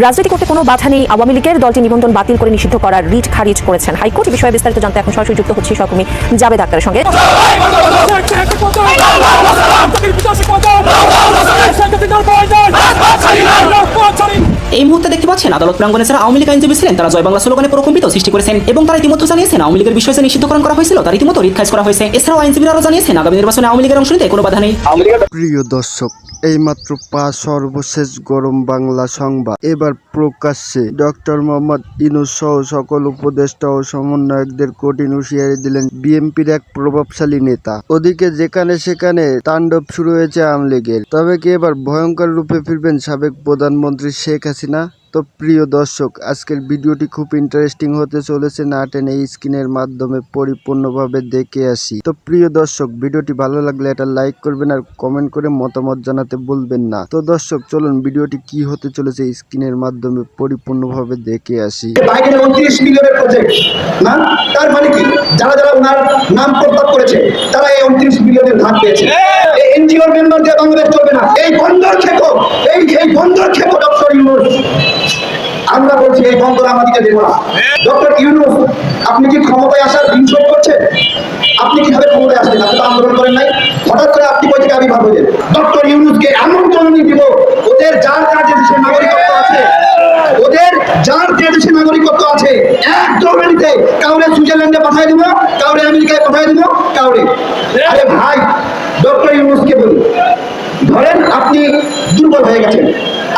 রাজনীতি করতে কোনো বাধা নেই। আওয়ামী লীগের দলটি নিবন্ধন বাতিল করে নিষিদ্ধ করার রিট খারিজ করেছেন হাইকোর্ট। এই বিষয়ে বিস্তারিত জানতে এখন সরাসরি যুক্ত হচ্ছে সহকর্মী জাবেদ আক্তারের সঙ্গে। পাচ্ছেন আদালত প্রাঙ্গনে যারা আওয়ামী লীগ আইনজীবী ছিলেন তারা জয় বাংলা স্লোগানে প্রকম্পিত সৃষ্টি করেছেন এবং তারা ইতিমধ্যে জানিয়েছেন আওয়ামী লীগের বিষয়ে যে নিষিদ্ধকরণ করা হয়েছিল তার ইতিমধ্যে রিট করা হয়েছে। এছাড়াও আইনজীবীরা আরও জানিয়েছেন আগামী নির্বাচনে আওয়ামী লীগের অংশ নিতে কোনো বাধা নেই। প্রিয় দর্শক এইমাত্র পাঁচ সর্বশেষ গরম বাংলা সংবাদ। এবার প্রকাশ্যে ডক্টর মোহাম্মদ ইনুস সহ সকল উপদেষ্টা ও সমন্বয়কদের কঠিন হুঁশিয়ারি দিলেন বিএনপির এক প্রভাবশালী নেতা। ওদিকে যেখানে সেখানে তাণ্ডব শুরু হয়েছে আওয়ামী লীগের। তবে কি এবার ভয়ঙ্কর রূপে ফিরবেন সাবেক প্রধানমন্ত্রী শেখ হাসিনা? তো প্রিয় দর্শক আজকের ভিডিওটি খুব ইন্টারেস্টিং হতে চলেছে না টেনে এই স্ক্রিনের মাধ্যমে পরিপূর্ণভাবে দেখে আসি। তো প্রিয় দর্শক ভিডিওটি ভালো লাগলে এটা লাইক করবেন আর কমেন্ট করে মতামত জানাতে বলবেন না। তো দর্শক চলুন ভিডিওটি কি হতে চলেছে স্ক্রিনের মাধ্যমে পরিপূর্ণভাবে দেখে আসি। উনত্রিশ মিলিয়নের প্রজেক্ট না? তার মানে কি? যারা যারা ওনার নাম প্রস্তাব করেছে তারা এই উনত্রিশ মিলিয়নের ভাগ পেয়েছে। এই এনজিওর মেম্বার দিয়ে বাংলাদেশ চলবে না এই বন্দর খেপো এই এই বন্দর খেপো ডক্টর ইউনুস বন্দর আমাদেরকে দেবো না। ডক্টর ইউনুস, আপনি কি ক্ষমতায় আসার বিনশোধ করছেন? আপনি কীভাবে ক্ষমতায় আসলেন আপনি তো আন্দোলন করেন নাই। হঠাৎ করে আপনি কই থেকে আবির্ভাব হলেন? ডক্টর ইউনুসকে এমন জননী দিব, ওদের যার যার যে দেশের নাগরিকত্ব আছে, ওদের যার যে দেশে নাগরিকত্ব আছে, এক দৌড়ানিতে কাউরে সুইজারল্যান্ডে পাঠিয়ে দিব, কাউরে আমেরিকায় পাঠিয়ে দিব, কাউরে। আরে ভাই, ডক্টর ইউনুসকে বলি ধরেন আপনি দুর্বল হয়ে গেছেন।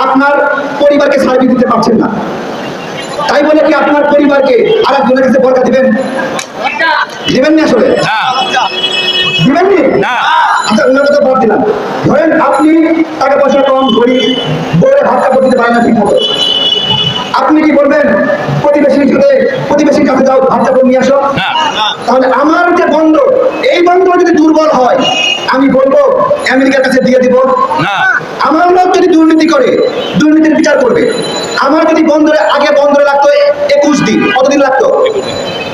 আপনার পরিবারকে সার্ভিস দিতে পারছেন না। তাই বলে কি আপনার পরিবারকে আর একজনের কাছে বরকা দিবেন? দিবেন না আসলে? দিবেন নি? আচ্ছা ওনার কথা বাদ দিলাম। ধরেন আপনি টাকা পয়সা কম বউরে পারেন না ঠিক মতো আপনি কি বলবেন প্রতিবেশীর সাথে প্রতিবেশীর কাছে যাও ভাত কাপড় নিয়ে আসো? তাহলে আমার যে বন্দর এই বন্দর যদি দুর্বল হয় আমি বলব আমেরিকার কাছে দিয়ে দিব। না। আমার লোক যদি দুর্নীতি করে দুর্নীতির বিচার করবে। আমার যদি বন্দরে আগে বন্দরে লাগতো একুশ দিন। কতদিন লাগতো?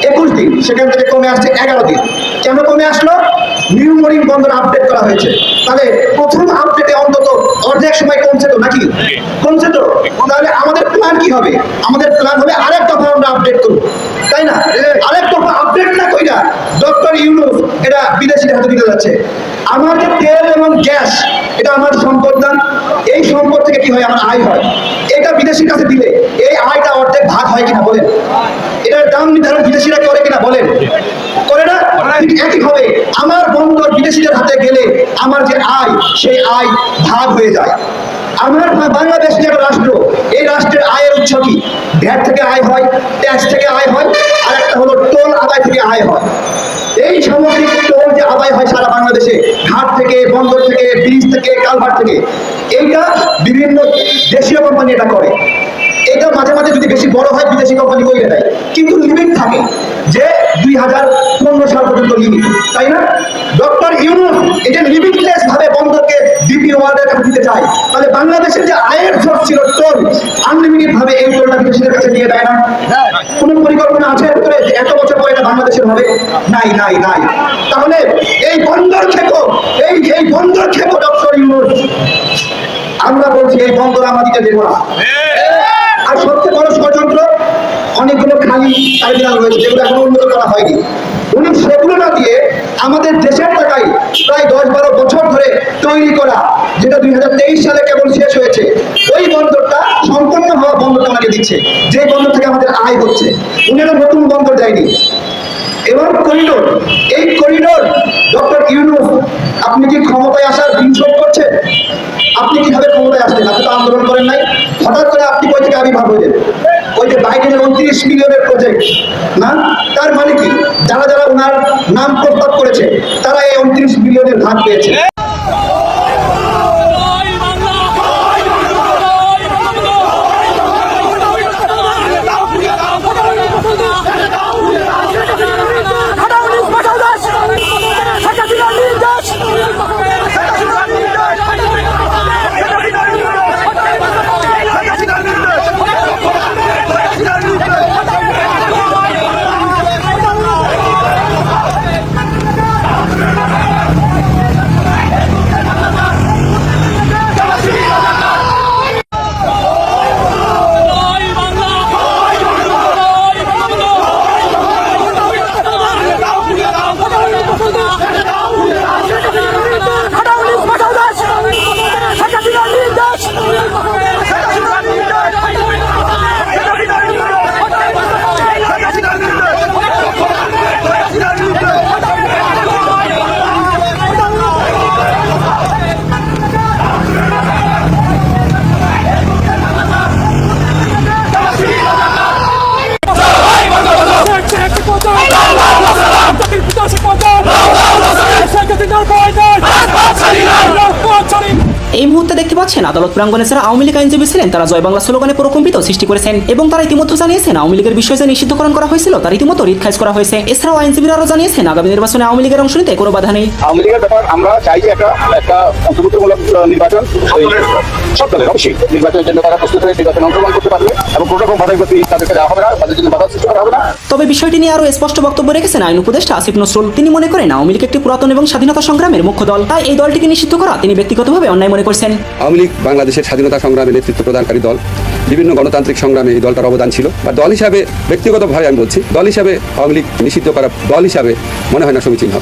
একুশ দিন। সেখান থেকে কমে আসছে এগারো দিন। কেন কমে আসলো? নিউ মরিং বন্দর আপডেট করা হয়েছে। তাহলে প্রথম আপডেটে অন্তত অর্ধেক সময় কমছে তো নাকি? কমছে তো। তাহলে আমাদের প্ল্যান কি হবে? আমাদের প্ল্যান হবে আরেক দফা আমরা আপডেট করব। তাই না? আরেক দফা আপডেট না কইরা ডক্টর ইউনুস এটা বিদেশিদের হাতে দিতে যাচ্ছে। আমার যে তেল এবং গ্যাস, এটা আমার সম্পদ না এই সম্পদ থেকে কি হয়? আমার আয় হয়। এটা বিদেশির কাছে দিলে এই আয়টা অর্ধেক ভাগ হয় কিনা বলেন? এটার দাম নির্ধারণ বিদেশিরা করে কিনা বলেন? করে না? একই হবে আমার বন্দর বিদেশিদের হাতে গেলে আমার যে আয়, সেই আয় ভাগ হয়ে যায়। আমার বাংলাদেশ যে একটা রাষ্ট্র এই রাষ্ট্রের আয়ের উৎস কি ভ্যাট থেকে আয় হয় ট্যাক্স থেকে আয় হয় আর একটা হলো টোল আদায় থেকে আয় হয় এই সামগ্রিক টোল যে আদায় হয় সারা বাংলাদেশে ঘাট থেকে বন্দর থেকে, ব্রিজ থেকে কালভার থেকে, এইটা বিভিন্ন দেশীয় কোম্পানি এটা করে। এটা মাঝে মাঝে যদি বেশি বড় হয়, বিদেশি কোম্পানি করে দেয়। কিন্তু লিমিট থাকে যে দুই হাজার পনেরো সাল পর্যন্ত লিমিট তাই না? ডক্টর ইউনুস, এটা ডিপি তাহলে বাংলাদেশের যে আয়ের সোর্স ছিল টোল আনলিমিটেড ভাবে এই টোলটা বিদেশিদের কাছে দিয়ে দেয় না। কোনো পরিকল্পনা আছে এত বছর পরে এটা বাংলাদেশের হবে? নাই নাই নাই। তাহলে এই বন্দর খেপো এই এই বন্দর খেপো ডক্টর ইউনুস। আমরা বলছি, এই বন্দর আমাদেরকে দেবো না। আর সবচেয়ে বড় ষড়যন্ত্র, অনেকগুলো খালি টার্মিনাল রয়েছে, যেগুলো এখনও উন্নত করা হয়নি। উনি সেগুলো না দিয়ে আমাদের দেশের টাকায় প্রায় দশ বারো বছর ধরে তৈরি করা, যেটা দুই হাজার তেইশ সালে কেবল শেষ হয়েছে, ওই বন্দরটা সম্পন্ন হওয়া বন্দরটা আমাকে দিচ্ছে যে বন্দর থেকে আমাদের আয় হচ্ছে। উনি একটা নতুন বন্দর দেয়নি। এবং করিডোর এই করিডোর ডক্টর ইউনুস, আপনি কি ক্ষমতায় আসার বিনশোধ করছেন? আপনি কীভাবে ক্ষমতায় আসলেন? আপনি তো আন্দোলন করেন নাই। হঠাৎ করে আপনি হইলেন ওই যে বাইডেনের উনত্রিশ মিলিয়নের প্রজেক্ট না? তার মানে কি? যারা যারা ওনার নাম প্রস্তাব করেছে, তারা এই উনত্রিশ মিলিয়নের ভাগ পেয়েছে। পাচ্ছেন আদালত প্রাঙ্গনে যারা আওয়ামী লীগ আইনজীবী ছিলেন তারা জয় বাংলা স্লোগানে প্রকম্পিত সৃষ্টি করেছেন এবং তারা ইতিমধ্যে জানিয়েছেন আওয়ামী লীগের বিষয় যে নিষিদ্ধকরণ করা হয়েছিল তার ইতিমধ্যে রিট খারিজ করা হয়েছে। এছাড়াও আইনজীবীরা আরও জানিয়েছেন আগামী নির্বাচনে আওয়ামী লীগের অংশ নিতে কোনো বাধা নেই। আওয়ামী লীগের ব্যাপার আমরা চাই একটা একটা অন্তর্ভুক্তমূলক নির্বাচন। সব দলের অবশ্যই। নির্বাচনের জন্য তারা প্রস্তুত হয়ে নির্বাচনে অংশগ্রহণ করতে পারবে এবং কোনো রকম বাধার প্রতি তাদেরকে দেওয়া হবে না তাদের জন্য বাধা সৃষ্টি করা হবে না। তবে বিষয়টি নিয়ে আরও স্পষ্ট বক্তব্য রেখেছেন আইন উপদেষ্টা আসিফ নসরুল। তিনি মনে করেন আওয়ামী লীগ একটি পুরাতন এবং স্বাধীনতা সংগ্রামের মুখ্য দল। তাই এই দলটিকে নিষিদ্ধ করা তিনি ব্যক্তিগতভাবে অন্যায় মনে করছেন। আওয়ামী লীগ, বাংলাদেশের স্বাধীনতা সংগ্রামে নেতৃত্ব প্রদানকারী দল, বিভিন্ন গণতান্ত্রিক সংগ্রামে এই দলটার অবদান ছিল। বা দল হিসাবে, ব্যক্তিগতভাবে আমি বলছি, দল হিসাবে আওয়ামী লীগ নিষিদ্ধ করা দল হিসাবে মনে হয় না সমীচীন হবে।